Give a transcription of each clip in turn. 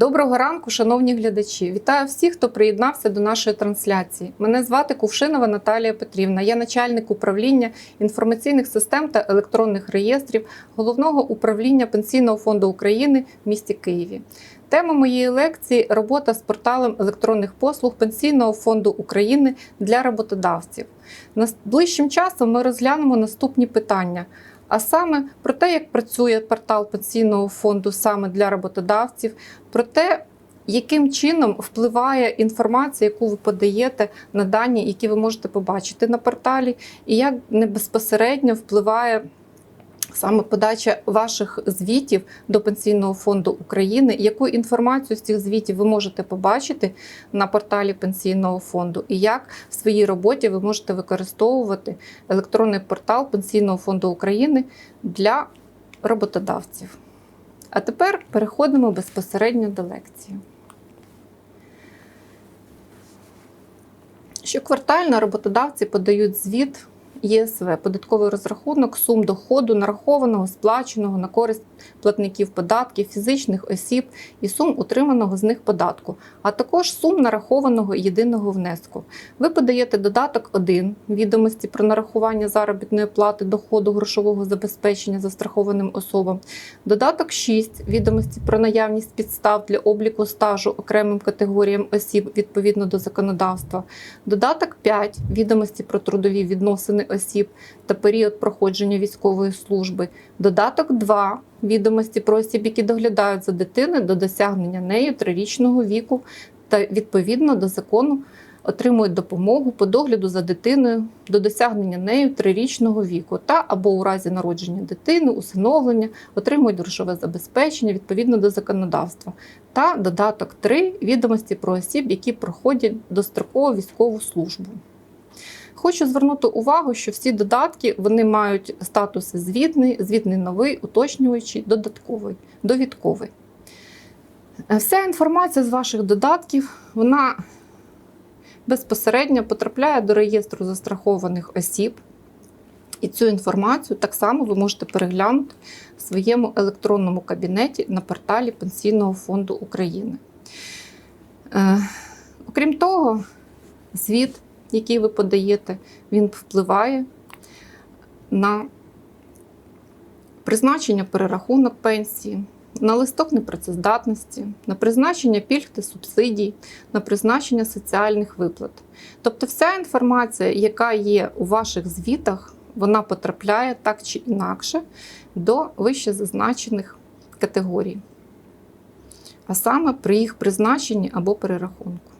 Доброго ранку, шановні глядачі! Вітаю всіх, хто приєднався до нашої трансляції. Мене звати Кувшинова Наталія Петрівна. Я начальник управління інформаційних систем та електронних реєстрів головного управління Пенсійного фонду України в місті Києві. Тема моєї лекції робота з порталом електронних послуг Пенсійного фонду України для роботодавців. Ближчим часом ми розглянемо наступні питання. А саме про те, як працює портал пенсійного фонду саме для роботодавців, про те, яким чином впливає інформація, яку ви подаєте на дані, які ви можете побачити на порталі, і як не безпосередньо впливає саме подача ваших звітів до Пенсійного фонду України, яку інформацію з цих звітів ви можете побачити на порталі Пенсійного фонду, і як в своїй роботі ви можете використовувати електронний портал Пенсійного фонду України для роботодавців. А тепер переходимо безпосередньо до лекції. Щоквартально роботодавці подають звіт ЄСВ податковий розрахунок сум доходу, нарахованого, сплаченого на користь платників податків, фізичних осіб і сум утриманого з них податку, а також сум нарахованого єдиного внеску. Ви подаєте додаток 1 відомості про нарахування заробітної плати доходу грошового забезпечення застрахованим особам, додаток 6 відомості про наявність підстав для обліку стажу окремим категоріям осіб відповідно до законодавства, додаток 5 відомості про трудові відносини осіб та період проходження військової служби, додаток 2 відомості про осіб, які доглядають за дитиною до досягнення нею трирічного віку та відповідно до закону отримують допомогу по догляду за дитиною до досягнення нею трирічного віку та або у разі народження дитини, усиновлення, отримують грошове забезпечення відповідно до законодавства. Та додаток 3 відомості про осіб, які проходять дострокову військову службу. Хочу звернути увагу, що всі додатки вони мають статуси звітний, звітний новий, уточнюючий, додатковий, довідковий. Вся інформація з ваших додатків вона безпосередньо потрапляє до реєстру застрахованих осіб. І цю інформацію так само ви можете переглянути в своєму електронному кабінеті на порталі Пенсійного фонду України. Е, окрім того, звіт який ви подаєте, він впливає на призначення перерахунок пенсії, на листок непрацездатності, на призначення пільг та субсидій, на призначення соціальних виплат. Тобто, вся інформація, яка є у ваших звітах, вона потрапляє так чи інакше до вище зазначених категорій, а саме при їх призначенні або перерахунку.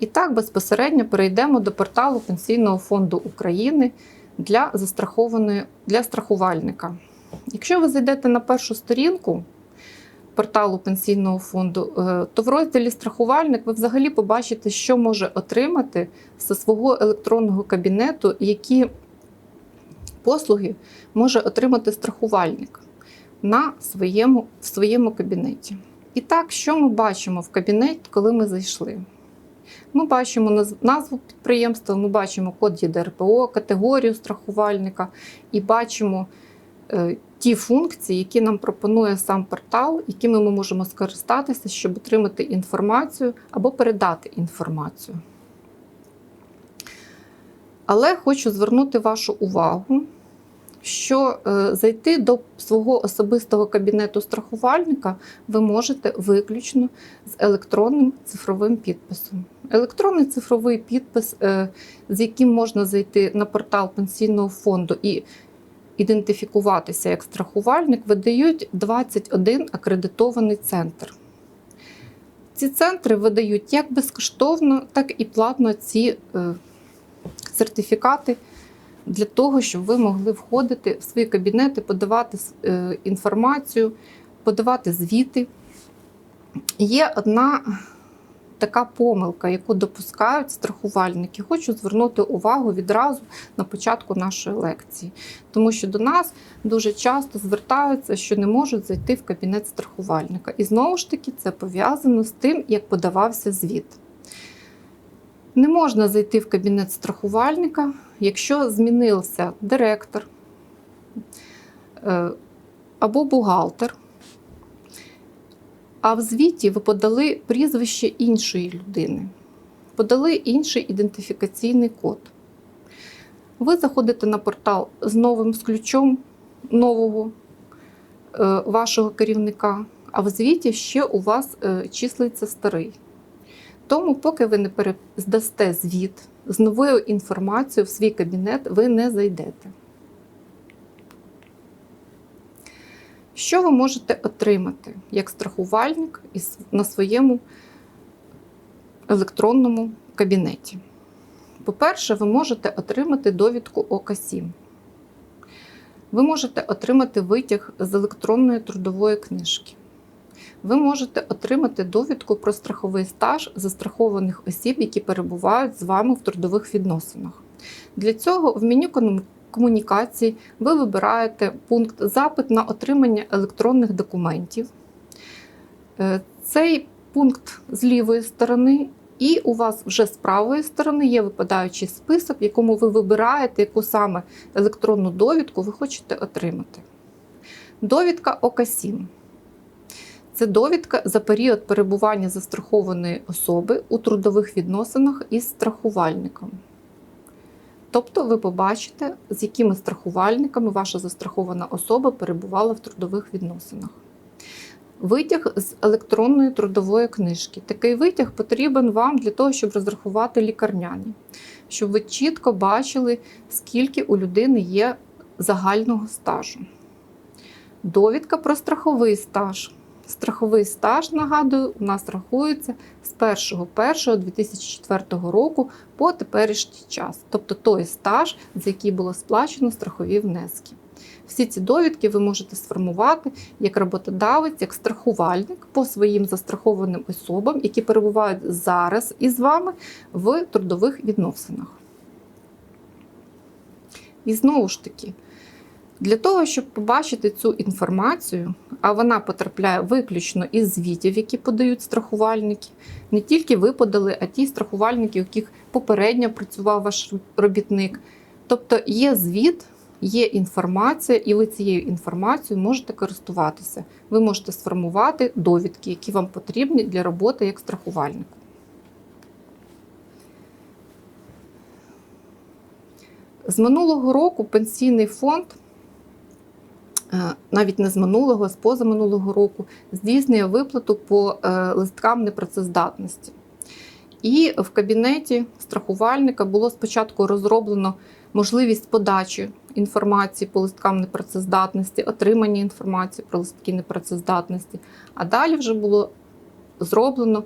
І так безпосередньо перейдемо до порталу Пенсійного фонду України для застрахованої для страхувальника. Якщо ви зайдете на першу сторінку порталу Пенсійного фонду, е, то в розділі страхувальник ви взагалі побачите, що може отримати зі свого електронного кабінету, які послуги може отримати страхувальник на своєму, в своєму кабінеті. І так, що ми бачимо в кабінеті, коли ми зайшли? Ми бачимо назву підприємства, ми бачимо код ЄДРПО, категорію страхувальника і бачимо е, ті функції, які нам пропонує сам портал, якими ми можемо скористатися, щоб отримати інформацію або передати інформацію. Але хочу звернути вашу увагу, що е, зайти до свого особистого кабінету страхувальника ви можете виключно з електронним цифровим підписом. Електронний цифровий підпис, е, з яким можна зайти на портал пенсійного фонду і ідентифікуватися як страхувальник, видають 21 акредитований центр. Ці центри видають як безкоштовно, так і платно ці е, сертифікати для того, щоб ви могли входити в свої кабінети, подавати е, інформацію, подавати звіти. Є одна така помилка, яку допускають страхувальники. Хочу звернути увагу відразу на початку нашої лекції, тому що до нас дуже часто звертаються, що не можуть зайти в кабінет страхувальника. І знову ж таки, це пов'язано з тим, як подавався звіт. Не можна зайти в кабінет страхувальника, якщо змінився директор е, або бухгалтер, А в звіті ви подали прізвище іншої людини, подали інший ідентифікаційний код. Ви заходите на портал з новим з ключом нового е, вашого керівника, а в звіті ще у вас е, числиться старий. Тому, поки ви не перездасте звіт з новою інформацією в свій кабінет, ви не зайдете. Що ви можете отримати як страхувальник на своєму електронному кабінеті? По-перше, ви можете отримати довідку ОК7. Ви можете отримати витяг з електронної трудової книжки. Ви можете отримати довідку про страховий стаж застрахованих осіб, які перебувають з вами в трудових відносинах. Для цього в меню кому- комунікацій ви вибираєте пункт Запит на отримання електронних документів. Е, Цей пункт з лівої сторони, і у вас вже з правої сторони є випадаючий список, в якому ви вибираєте, яку саме електронну довідку ви хочете отримати. Довідка ОК7. Це довідка за період перебування застрахованої особи у трудових відносинах із страхувальником. Тобто ви побачите, з якими страхувальниками ваша застрахована особа перебувала в трудових відносинах. Витяг з електронної трудової книжки. Такий витяг потрібен вам для того, щоб розрахувати лікарняні, щоб ви чітко бачили, скільки у людини є загального стажу. Довідка про страховий стаж. Страховий стаж, нагадую, у нас рахується з 1.1.2004 року по теперішній час, тобто той стаж, за який було сплачено страхові внески. Всі ці довідки ви можете сформувати як роботодавець, як страхувальник по своїм застрахованим особам, які перебувають зараз із вами в трудових відносинах. І знову ж таки, для того, щоб побачити цю інформацію, а вона потрапляє виключно із звітів, які подають страхувальники, не тільки ви подали, а ті страхувальники, у яких попередньо працював ваш робітник. Тобто є звіт, є інформація, і ви цією інформацією можете користуватися. Ви можете сформувати довідки, які вам потрібні для роботи як страхувальнику. З минулого року пенсійний фонд, навіть не з минулого, з позаминулого року, здійснює виплату по е, листкам непрацездатності. І в кабінеті страхувальника було спочатку розроблено можливість подачі інформації по листкам непрацездатності, отримання інформації про листки непрацездатності. А далі вже було зроблено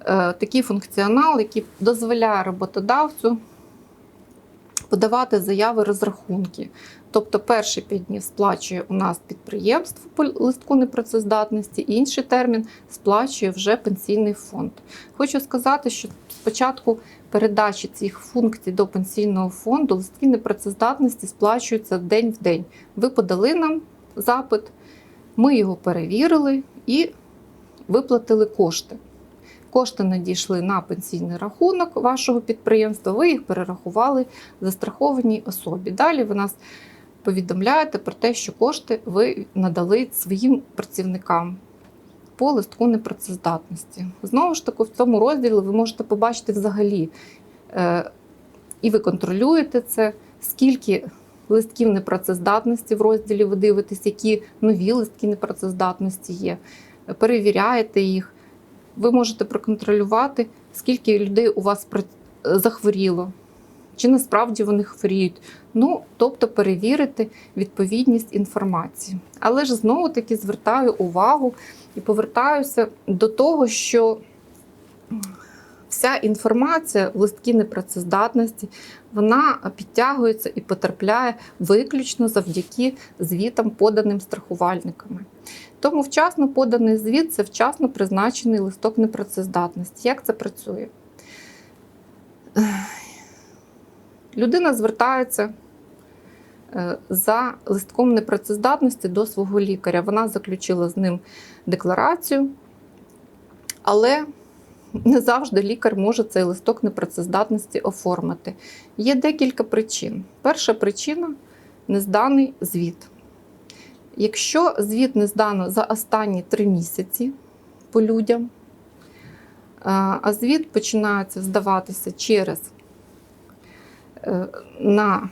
е, такий функціонал, який дозволяє роботодавцю подавати заяви розрахунки. Тобто перші 5 днів сплачує у нас підприємство по листку непрацездатності, інший термін сплачує вже пенсійний фонд. Хочу сказати, що спочатку передачі цих функцій до пенсійного фонду листки непрацездатності сплачуються день в день. Ви подали нам запит, ми його перевірили і виплатили кошти. Кошти надійшли на пенсійний рахунок вашого підприємства, ви їх перерахували застрахованій особі. Далі ви нас повідомляєте про те, що кошти ви надали своїм працівникам по листку непрацездатності. Знову ж таки, в цьому розділі ви можете побачити взагалі, е, і ви контролюєте це, скільки листків непрацездатності в розділі ви дивитесь, які нові листки непрацездатності є, перевіряєте їх. Ви можете проконтролювати, скільки людей у вас захворіло, чи насправді вони хворіють. Ну, тобто перевірити відповідність інформації. Але ж знову таки звертаю увагу і повертаюся до того, що вся інформація в листки непрацездатності вона підтягується і потрапляє виключно завдяки звітам, поданим страхувальниками. Тому вчасно поданий звіт це вчасно призначений листок непрацездатності. Як це працює? Людина звертається е, за листком непрацездатності до свого лікаря. Вона заключила з ним декларацію, але не завжди лікар може цей листок непрацездатності оформити. Є декілька причин. Перша причина незданий звіт. Якщо звіт не здано за останні три місяці, по людям. А звіт починається здаватися через е, на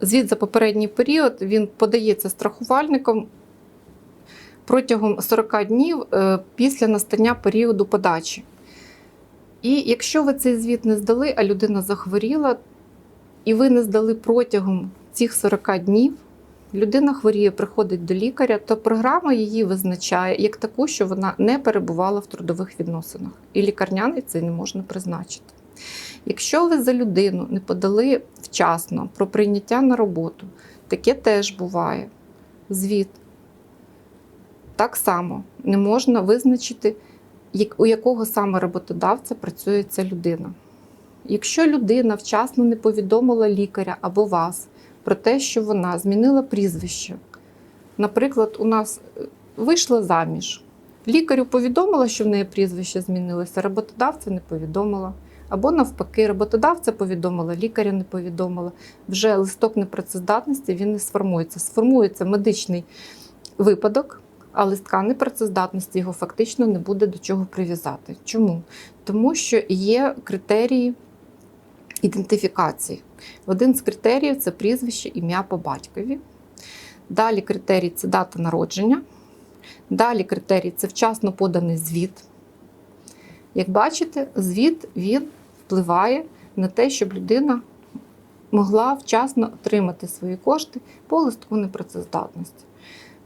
звіт за попередній період він подається страхувальником протягом 40 днів е, після настання періоду подачі. І якщо ви цей звіт не здали, а людина захворіла, і ви не здали протягом цих 40 днів, людина хворіє, приходить до лікаря, то програма її визначає як таку, що вона не перебувала в трудових відносинах. І лікарняний це не можна призначити. Якщо ви за людину не подали вчасно про прийняття на роботу, таке теж буває. Звіт. Так само не можна визначити, у якого саме роботодавця працює ця людина. Якщо людина вчасно не повідомила лікаря або вас про те, що вона змінила прізвище, наприклад, у нас е, вийшла заміж, лікарю повідомила, що в неї прізвище змінилося, роботодавця не повідомила. Або навпаки, роботодавця повідомила, лікаря не повідомила. Вже листок непрацездатності він не сформується. Сформується медичний випадок, а листка непрацездатності його фактично не буде до чого прив'язати. Чому? Тому що є критерії ідентифікації. Один з критеріїв це прізвище, ім'я по батькові. Далі критерій це дата народження. Далі критерій це вчасно поданий звіт. Як бачите, звіт він впливає на те, щоб людина могла вчасно отримати свої кошти по листку непрацездатності.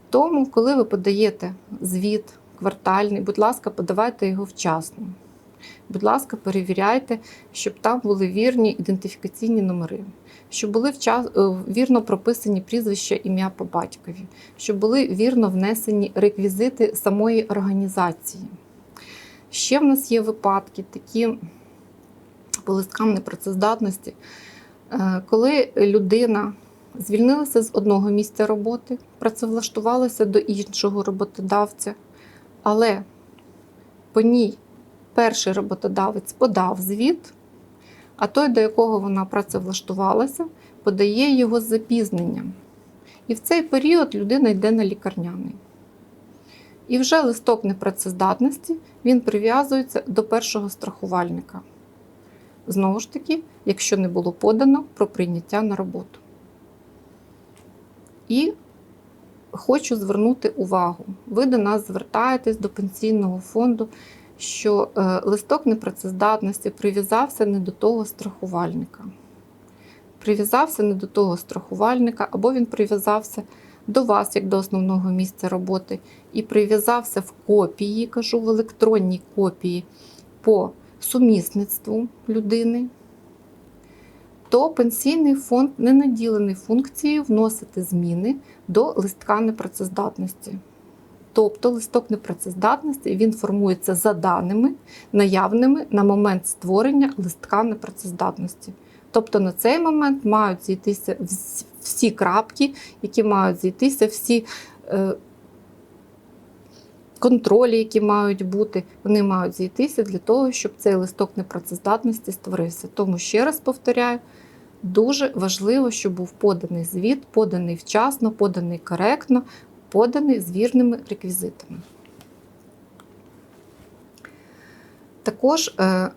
Тому, коли ви подаєте звіт квартальний, будь ласка, подавайте його вчасно. Будь ласка, перевіряйте, щоб там були вірні ідентифікаційні номери, щоб були е, вірно прописані прізвища, ім'я по батькові, щоб були вірно внесені реквізити самої організації. Ще в нас є випадки такі по листкам непрацездатності, е, коли людина звільнилася з одного місця роботи, працевлаштувалася до іншого роботодавця, але по ній перший роботодавець подав звіт, а той, до якого вона працевлаштувалася, подає його з запізненням. І в цей період людина йде на лікарняний. І вже листок непрацездатності він прив'язується до першого страхувальника. Знову ж таки, якщо не було подано про прийняття на роботу. І хочу звернути увагу: ви до нас звертаєтесь до пенсійного фонду, що е, листок непрацездатності прив'язався не до того страхувальника. Прив'язався не до того страхувальника, або він прив'язався до вас, як до основного місця роботи, і прив'язався в копії, кажу, в електронній копії по сумісництву людини, то пенсійний фонд не наділений функцією вносити зміни до листка непрацездатності. Тобто листок непрацездатності він формується за даними, наявними на момент створення листка непрацездатності. Тобто на цей момент мають зійтися всі крапки, які мають зійтися, всі е, контролі, які мають бути, вони мають зійтися для того, щоб цей листок непрацездатності створився. Тому ще раз повторяю, дуже важливо, щоб був поданий звіт, поданий вчасно, поданий коректно, поданий з вірними реквізитами. Також е,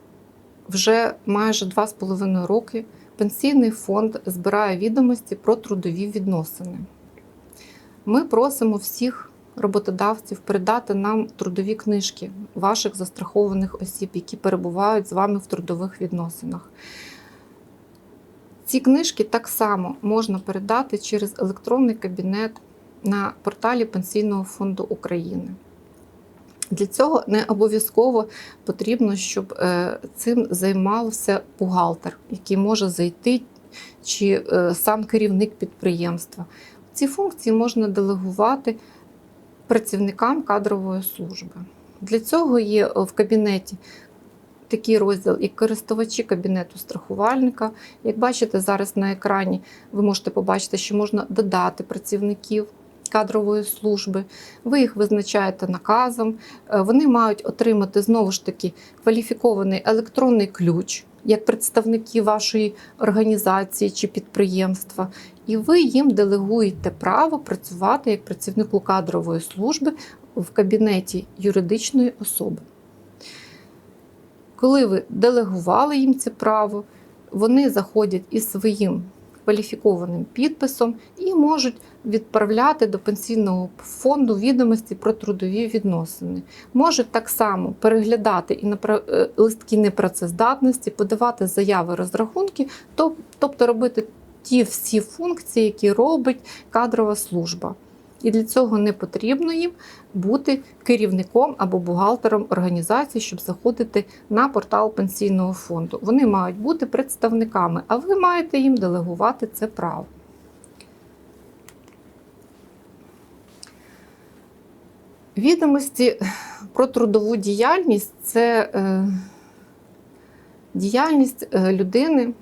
вже майже 2,5 роки пенсійний фонд збирає відомості про трудові відносини. Ми просимо всіх роботодавців передати нам трудові книжки ваших застрахованих осіб, які перебувають з вами в трудових відносинах. Ці книжки так само можна передати через електронний кабінет на порталі Пенсійного фонду України. Для цього не обов'язково потрібно, щоб е, цим займався бухгалтер, який може зайти, чи е, сам керівник підприємства. Ці функції можна делегувати працівникам кадрової служби. Для цього є е, в кабінеті такий розділ, як користувачі кабінету страхувальника. Як бачите зараз на екрані, ви можете побачити, що можна додати працівників кадрової служби. Ви їх визначаєте наказом. Е, Вони мають отримати знову ж таки кваліфікований електронний ключ як представники вашої організації чи підприємства, і ви їм делегуєте право працювати як працівнику кадрової служби в кабінеті юридичної особи. Коли ви делегували їм це право, вони заходять із своїм кваліфікованим підписом і можуть відправляти до пенсійного фонду відомості про трудові відносини. Можуть так само переглядати і е, листки непрацездатності, подавати заяви розрахунки, тобто робити ті всі функції, які робить кадрова служба. І для цього не потрібно їм бути керівником або бухгалтером організації, щоб заходити на портал пенсійного фонду. Вони мають бути представниками, а ви маєте їм делегувати це право. Відомості про трудову діяльність це е, діяльність е, людини,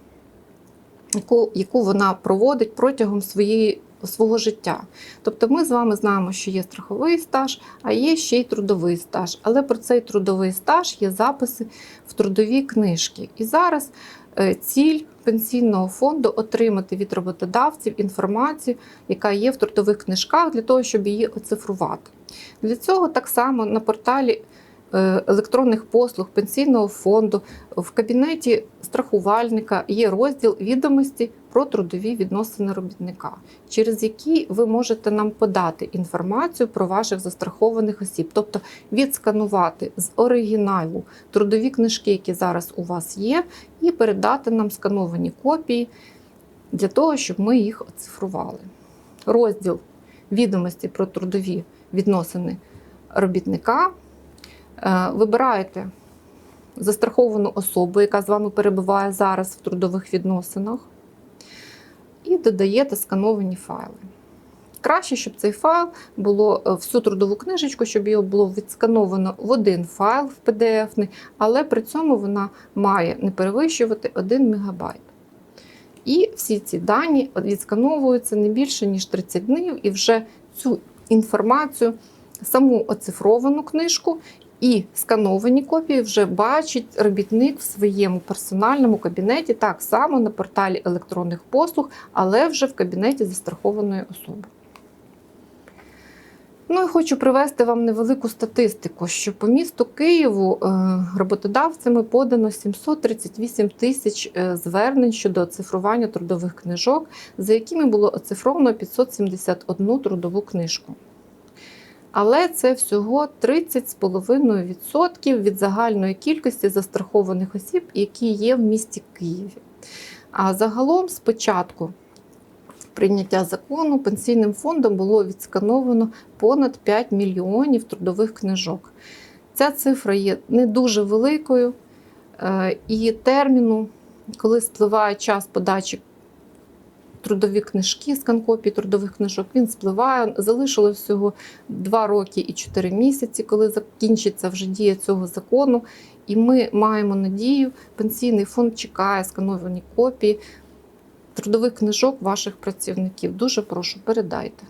яку, яку вона проводить протягом своєї, свого життя. Тобто ми з вами знаємо, що є страховий стаж, а є ще й трудовий стаж. Але про цей трудовий стаж є записи в трудовій книжці. І зараз е, ціль пенсійного фонду отримати від роботодавців інформацію, яка є в трудових книжках, для того, щоб її оцифрувати. Для цього так само на порталі електронних послуг пенсійного фонду в кабінеті страхувальника є розділ відомості про трудові відносини робітника, через які ви можете нам подати інформацію про ваших застрахованих осіб, тобто відсканувати з оригіналу трудові книжки, які зараз у вас є, і передати нам скановані копії для того, щоб ми їх оцифрували. Розділ відомості про трудові відносини робітника. Е, Вибираєте застраховану особу, яка з вами перебуває зараз в трудових відносинах, і додаєте скановані файли. Краще, щоб цей файл було е, всю трудову книжечку, щоб його було відскановано в один файл в PDF, але при цьому вона має не перевищувати 1 МБ. І всі ці дані відскановуються не більше, ніж 30 днів, і вже цю інформацію, саму оцифровану книжку і скановані копії вже бачить робітник в своєму персональному кабінеті, так само на порталі електронних послуг, але вже в кабінеті застрахованої особи. Ну і хочу привести вам невелику статистику, що по місту Києву е, роботодавцями подано 738 тисяч е, звернень щодо оцифрування трудових книжок, за якими було оцифровано 571 трудову книжку. Але це всього 30,5% від загальної кількості застрахованих осіб, які є в місті Києві. А загалом спочатку прийняття закону пенсійним фондом було відскановано понад 5 мільйонів трудових книжок. Ця цифра є не дуже великою, е, і терміну, коли спливає час подачі трудові книжки, скан копій трудових книжок, він спливає. Залишилось всього 2 роки і 4 місяці, коли закінчиться вже дія цього закону. І ми маємо надію, пенсійний фонд чекає скановані копії трудових книжок ваших працівників. Дуже прошу, передайте.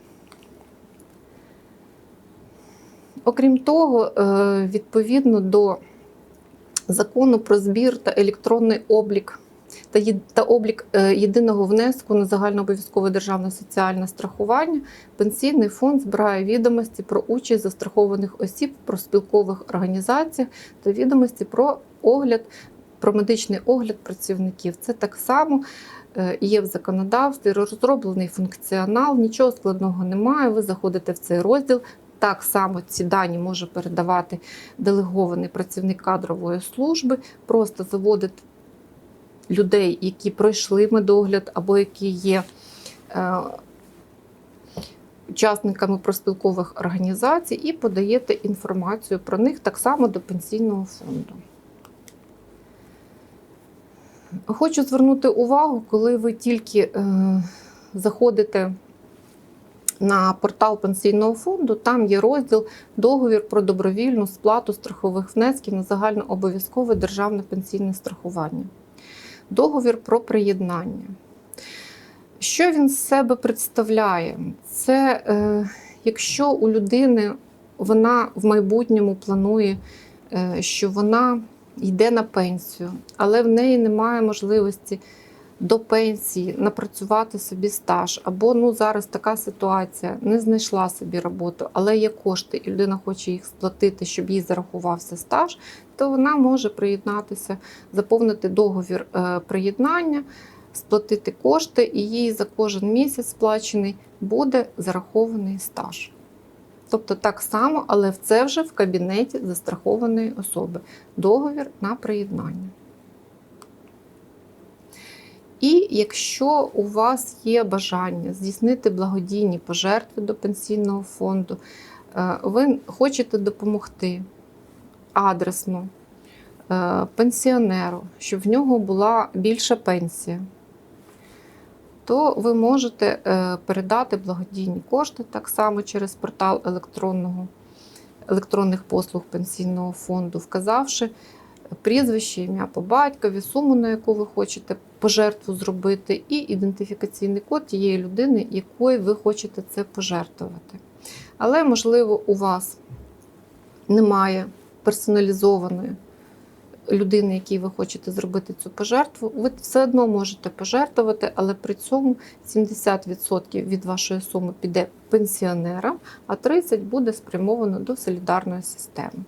Окрім того, е, відповідно до закону про збір та електронний облік та та облік е, єдиного внеску на загальнообов'язкове державне соціальне страхування, пенсійний фонд збирає відомості про участь застрахованих осіб в проспілкових організаціях та відомості про огляд, про медичний огляд працівників. Це так само е, є в законодавстві, розроблений функціонал, нічого складного немає. Ви заходите в цей розділ. Так само ці дані може передавати делегований працівник кадрової служби, просто заводити людей, які пройшли медогляд або які є е, учасниками проспілкових організацій, і подаєте інформацію про них так само до пенсійного фонду. Хочу звернути увагу, коли ви тільки е, заходите на портал пенсійного фонду, там є розділ договір про добровільну сплату страхових внесків на загальнообов'язкове державне пенсійне страхування. Договір про приєднання. Що він з себе представляє? Це е, якщо у людини вона в майбутньому планує, е, що вона йде на пенсію, але в неї немає можливості до пенсії напрацювати собі стаж. Або ну зараз така ситуація, не знайшла собі роботу, але є кошти, і людина хоче їх сплатити, щоб їй зарахувався стаж, то вона може приєднатися, заповнити договір е, приєднання, сплатити кошти, і їй за кожен місяць сплачений буде зарахований стаж. Тобто так само, але це вже в кабінеті застрахованої особи. Договір на приєднання. І якщо у вас є бажання здійснити благодійні пожертви до пенсійного фонду, е, ви хочете допомогти адресно е, пенсіонеру, щоб в нього була більша пенсія, то ви можете е, передати благодійні кошти так само через портал електронного, електронних послуг пенсійного фонду, вказавши прізвище, ім'я по батькові, суму, на яку ви хочете пожертву зробити, і ідентифікаційний код тієї людини, якої ви хочете це пожертвувати. Але, можливо, у вас немає персоналізованої людини, якій ви хочете зробити цю пожертву, ви все одно можете пожертвувати, але при цьому 70% від вашої суми піде пенсіонерам, а 30% буде спрямовано до солідарної системи.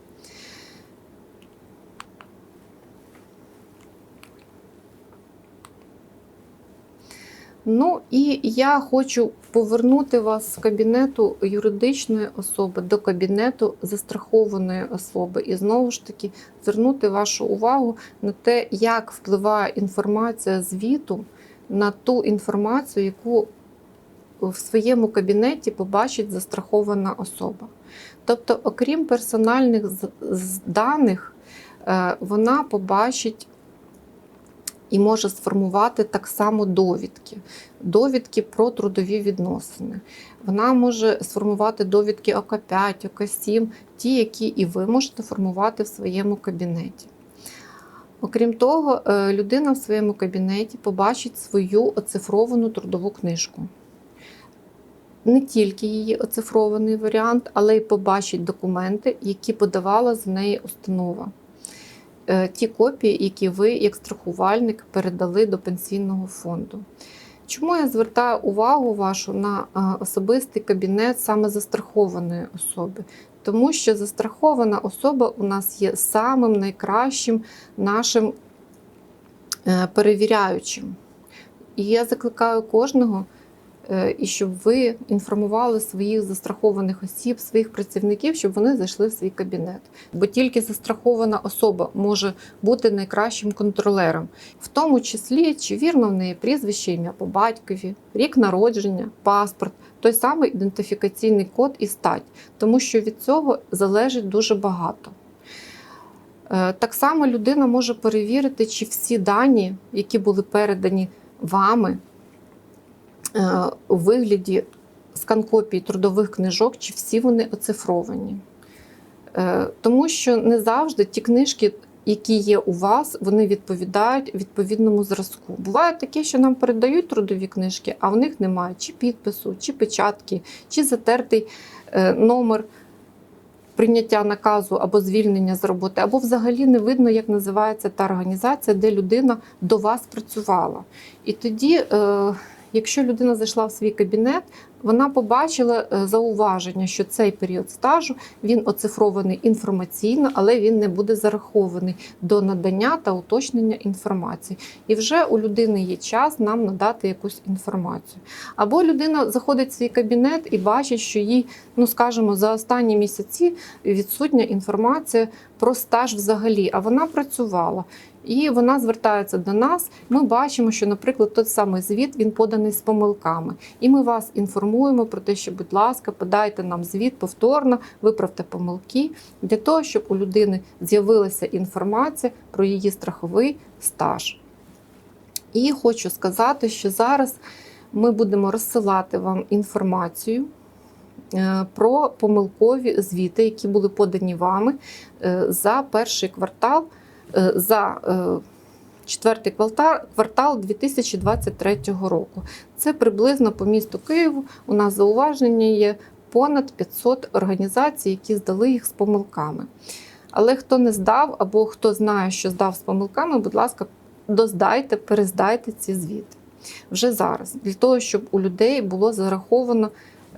Ну і я хочу повернути вас з кабінету юридичної особи до кабінету застрахованої особи, і знову ж таки звернути вашу увагу на те, як впливає інформація звіту на ту інформацію, яку в своєму кабінеті побачить застрахована особа. Тобто, окрім персональних даних, е, вона побачить і може сформувати так само довідки, довідки про трудові відносини. Вона може сформувати довідки ОК5, ОК7, ті, які і ви можете формувати в своєму кабінеті. Окрім того, е, людина в своєму кабінеті побачить свою оцифровану трудову книжку. Не тільки її оцифрований варіант, але й побачить документи, які подавала за неї установа. Е, ті копії, які ви, як страхувальник, передали до пенсійного фонду. Чому я звертаю увагу вашу на е, особистий кабінет саме застрахованої особи? Тому що застрахована особа у нас є самим найкращим нашим е, перевіряючим. І я закликаю кожного. Е, і щоб ви інформували своїх застрахованих осіб, своїх працівників, щоб вони зайшли в свій кабінет. Бо тільки застрахована особа може бути найкращим контролером, в тому числі чи вірно в неї прізвище, ім'я по батькові, рік народження, паспорт, той самий ідентифікаційний код і стать, тому що від цього залежить дуже багато. Е, так само людина може перевірити, чи всі дані, які були передані вами, у вигляді сканкопій трудових книжок, чи всі вони оцифровані. Е, тому що не завжди ті книжки, які є у вас, вони відповідають відповідному зразку. Буває таке, що нам передають трудові книжки, а в них немає чи підпису, чи печатки, чи затертий е, номер. Прийняття наказу або звільнення з роботи, або взагалі не видно, як називається та організація, де людина до вас працювала. І тоді Якщо людина зайшла в свій кабінет, вона побачила е, зауваження, що цей період стажу він оцифрований інформаційно, але він не буде зарахований до надання та уточнення інформації. І вже у людини є час нам надати якусь інформацію. Або людина заходить в свій кабінет і бачить, що їй, ну скажімо, за останні місяці відсутня інформація про стаж взагалі, а вона працювала. І вона звертається до нас. Ми бачимо, що, наприклад, той самий звіт він поданий з помилками. І ми вас інформуємо про те, що, будь ласка, подайте нам звіт повторно, виправте помилки для того, щоб у людини з'явилася інформація про її страховий стаж. І хочу сказати, що зараз ми будемо розсилати вам інформацію. Е, про помилкові звіти, які були подані вами е, за перший квартал за е, четвертий квартал 2023 року. Це приблизно по місту Києву. У нас зауваження є понад 500 організацій, які здали їх з помилками. Але хто не здав або хто знає, що здав з помилками, будь ласка, доздайте, перездайте ці звіти вже зараз, для того, щоб у людей було зараховано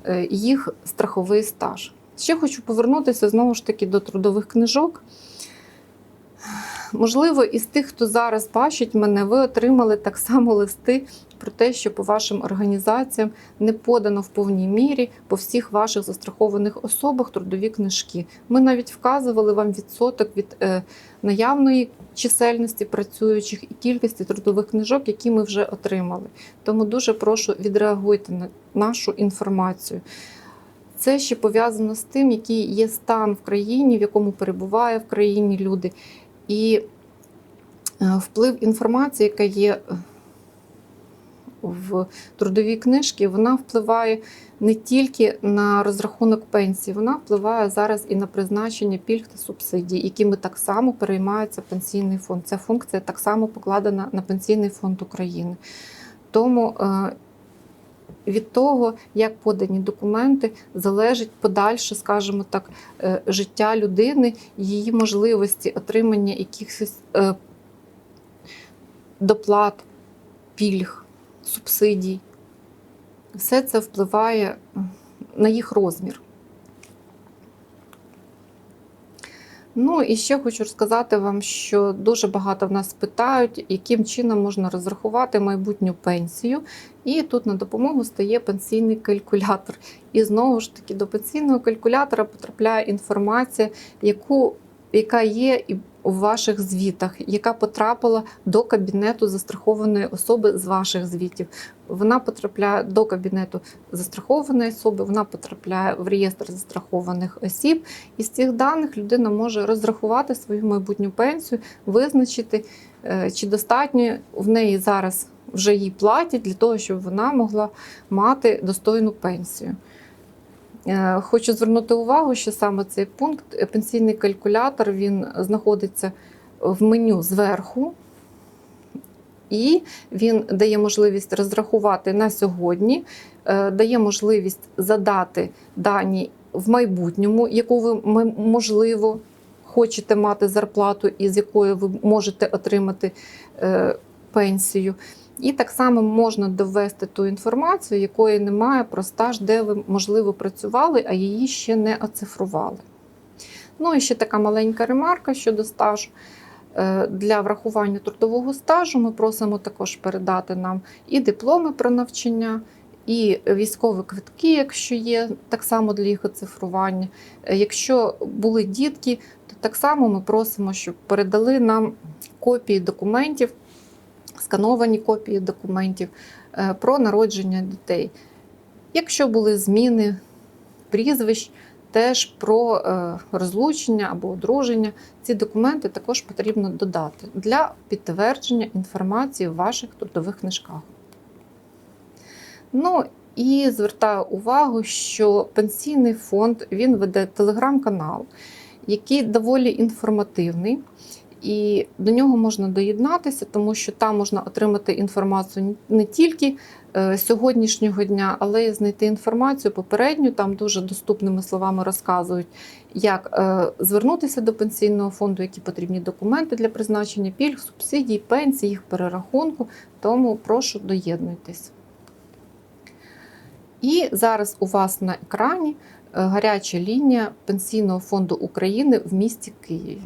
е, їх страховий стаж. Ще хочу повернутися знову ж таки до трудових книжок. Можливо, із тих, хто зараз бачить мене, ви отримали так само листи про те, що по вашим організаціям не подано в повній мірі по всіх ваших застрахованих особах трудові книжки. Ми навіть вказували вам відсоток від е, наявної чисельності працюючих і кількості трудових книжок, які ми вже отримали. Тому дуже прошу відреагуйте на нашу інформацію. Це ще пов'язано з тим, який є стан в країні, в якому перебуває в країні люди, і е, вплив інформації, яка є е, в трудовій книжці, вона впливає не тільки на розрахунок пенсії, вона впливає зараз і на призначення пільг та субсидій, якими так само переймається пенсійний фонд. Ця функція так само покладена на пенсійний фонд України. Тому е, від того, як подані документи, залежить подальше, скажімо так, е, життя людини, її можливості отримання якихось е, доплат, пільг, субсидій. Все це впливає на їх розмір. Ну і ще хочу розказати вам, що дуже багато в нас питають, яким чином можна розрахувати майбутню пенсію. І тут на допомогу стає пенсійний калькулятор. І знову ж таки до пенсійного калькулятора потрапляє інформація, яку, яка є і у ваших звітах, яка потрапила до кабінету застрахованої особи з ваших звітів. Вона потрапляє до кабінету застрахованої особи, вона потрапляє в реєстр застрахованих осіб. І з цих даних людина може розрахувати свою майбутню пенсію, визначити, е, чи достатньо в неї зараз вже їй платять для того, щоб вона могла мати достойну пенсію. Е, Хочу звернути увагу, що саме цей пункт е, пенсійний калькулятор він знаходиться в меню зверху, і він дає можливість розрахувати на сьогодні, е, дає можливість задати дані в майбутньому, яку ви можливо хочете мати зарплату, і з якою ви можете отримати пенсію. І так само можна довести ту інформацію, якої немає про стаж, де ви, можливо, працювали, а її ще не оцифрували. Ну і ще така маленька ремарка щодо стажу. Е, Для врахування трудового стажу ми просимо також передати нам і дипломи про навчання, і військові квитки, якщо є, так само для їх оцифрування. Е, Якщо були дітки, то так само ми просимо, щоб передали нам копії документів скановані копії документів е, про народження дітей. Якщо були зміни прізвищ, теж про е, розлучення або одруження, ці документи також потрібно додати для підтвердження інформації в ваших трудових книжках. Ну і звертаю увагу, що пенсійний фонд він веде телеграм-канал, який доволі інформативний. І до нього можна доєднатися, тому що там можна отримати інформацію не тільки е, сьогоднішнього дня, але й знайти інформацію попередню. Там дуже доступними словами розказують, як е, звернутися до пенсійного фонду, які потрібні документи для призначення пільг, субсидій, пенсій, їх перерахунку. Тому прошу доєднуйтесь. І зараз у вас на екрані е, гаряча лінія Пенсійного фонду України в місті Києві.